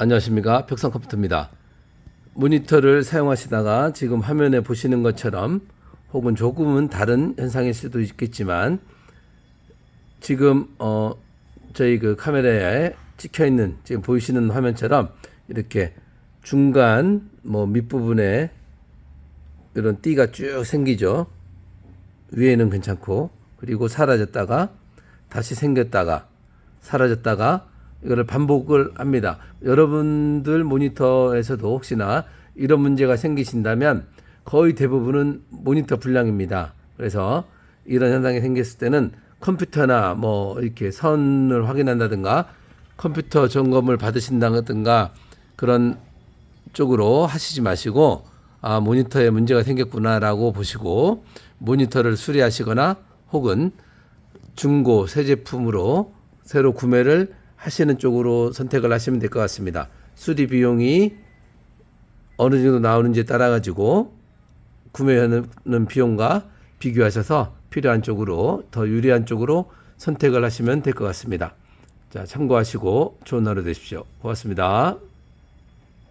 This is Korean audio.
안녕하십니까 벽상 컴퓨터입니다. 모니터를 사용하시다가 지금 화면에 보시는 것처럼 혹은 조금은 다른 현상일 수도 있겠지만 지금 어 저희 그 카메라에 찍혀 있는 지금 보이시는 화면처럼 이렇게 중간 뭐 밑부분에 이런 띠가 쭉 생기죠. 위에는 괜찮고 그리고 사라졌다가 다시 생겼다가 사라졌다가 이거를 반복을 합니다. 여러분들 모니터에서도 혹시나 이런 문제가 생기신다면 거의 대부분은 모니터 불량입니다. 그래서 이런 현상이 생겼을 때는 컴퓨터나 뭐 이렇게 선을 확인한다든가 컴퓨터 점검을 받으신다든가 그런 쪽으로 하시지 마시고 아 모니터에 문제가 생겼구나라고 보시고 모니터를 수리하시거나 혹은 중고 새 제품으로 새로 구매를 하시는 쪽으로 선택을 하시면 될 것 같습니다. 수리 비용이 어느 정도 나오는지에 따라 가지고 구매하는 비용과 비교하셔서 필요한 쪽으로 더 유리한 쪽으로 선택을 하시면 될 것 같습니다. 자, 참고하시고 좋은 하루 되십시오. 고맙습니다.